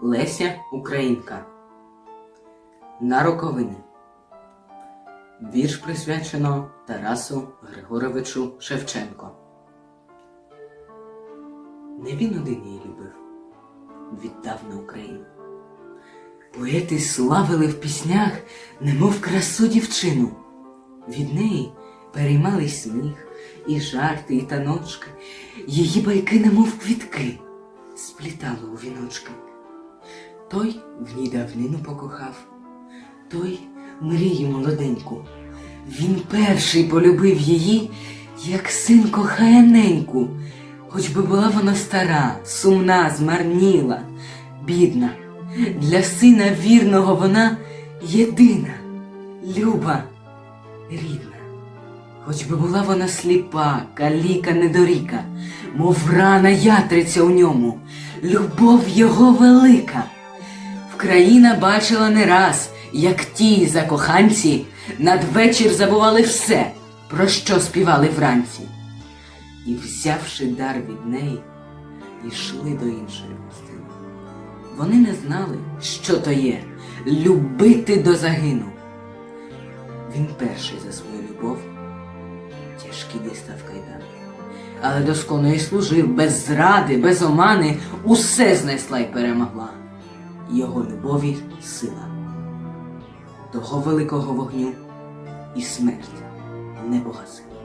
Леся Українка. На роковини. Вірш присвячено Тарасу Григоровичу Шевченко. Не він один її любив, віддав на Україну. Поети славили в піснях, немов красу дівчину. Від неї переймались сміх, і жарти, і таночки, її байки, немов квітки, сплітало у віночки. Той в ній давнину покохав, той мрію молоденьку. Він перший полюбив її, як син кохає неньку, хоч би була вона стара, сумна, змарніла, бідна. Для сина вірного вона єдина, люба, рідна. Хоч би була вона сліпа, каліка, недоріка, мов рана ятриця у ньому, любов його велика. Вкраїна бачила не раз, як ті закоханці надвечір забували все, про що співали вранці. І, взявши дар від неї, йшли до іншої гостини. Вони не знали, що то є любити до загину. Він перший за свою любов тяжкий дістав кайдан. Але досконо й служив без зради, без омани, усе знесла й перемогла. Його любові сила. Того великого вогню і смерть не погасила.